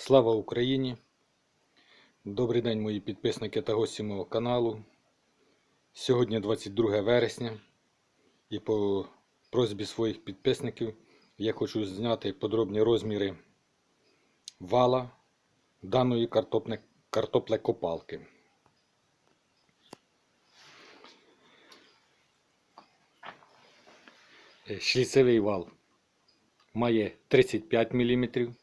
Слава Україні! Добрий день, мої підписники та гості мого каналу. Сьогодні 22 вересня, і по просьбі своїх підписників я хочу зняти подробні розміри вала даної картоплекопалки. Е, Шліцевий вал має 35 мм.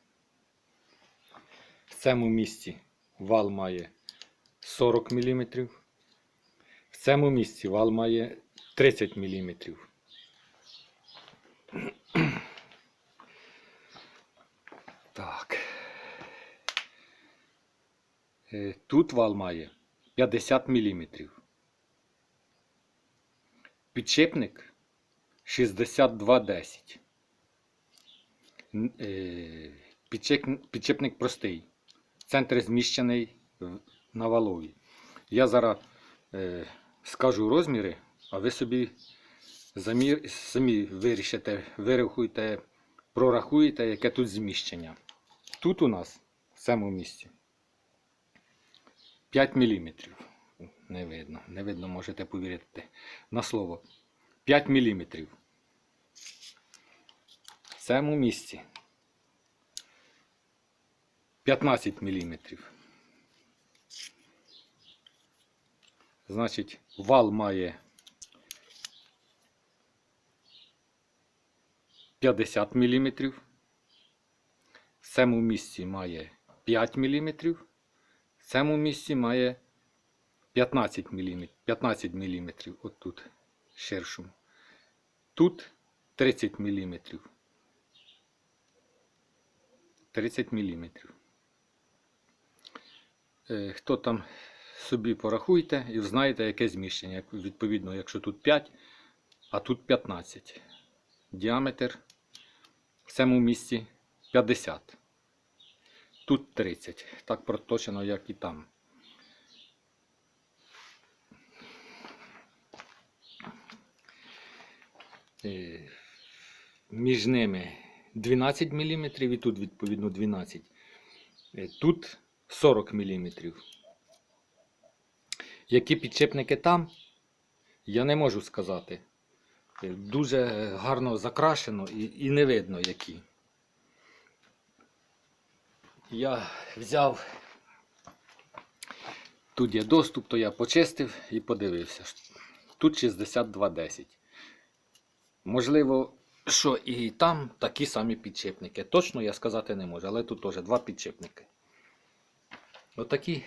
В цьому місці вал має 40 мм. В цьому місці вал має 30 мм. Так. Е, Тут вал має 50 мм. Підшипник 6210. Н- е, підшипник простий. Центр зміщений на валові. Я зараз е, скажу розміри, а ви собі замір, самі вирішите, вирахуйте, прорахуєте, яке тут зміщення. Тут у нас в цьому місці 5 мм. Не видно, не видно, можете повірити на слово. 5 мм. В цьому місці 15 мм. Значить, вал має 50 мм. В цьому місці має 5 мм. В цьому місці має 15 мм. 15 мм. От тут ширшому. Тут 30 мм. 30 мм. Е, Хто там собі порахуйте і знаєте, яке зміщення. Відповідно, якщо тут 5, а тут 15. Діаметр в цьому місці 50. Тут 30. Так проточено, як і там. Е, Між ними 12 мм і тут відповідно 12. Е, Тут 40 мм. Які підшипники там, я не можу сказати. Е, Дуже гарно закрашено і, і не видно які. Я взяв, тут є доступ, то я почистив і подивився. Тут 6210. Можливо, що і там такі самі підшипники. Точно я сказати не можу, але тут теж два підшипники. Отакі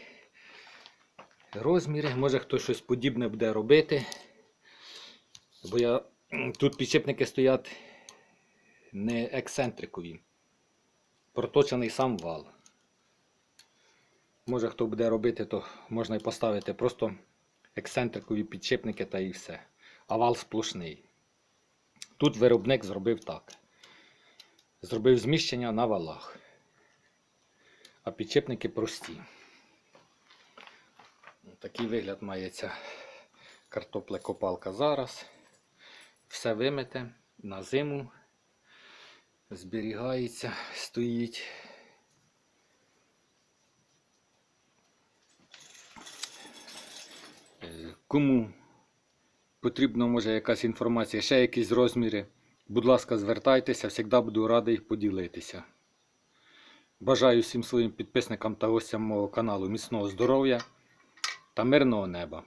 розміри. Може хтось щось подібне буде робити. Бо я тут підшипники стоять не ексцентрикові. Проточений сам вал. Може хто буде робити, то можна і поставити просто ексцентрикові підшипники та і все. А вал сплошний. Тут виробник зробив так. Зробив зміщення на валах. А підшипники прості. Такий вигляд має ця картоплекопалка зараз. Все вимите на зиму. Зберігається, стоїть. Е, Кому потрібна може якась інформація, ще якісь розміри, будь ласка, звертайтеся, завжди буду радий поділитися. Бажаю всім своїм підписникам та гостям мого каналу міцного здоров'я та мирного неба.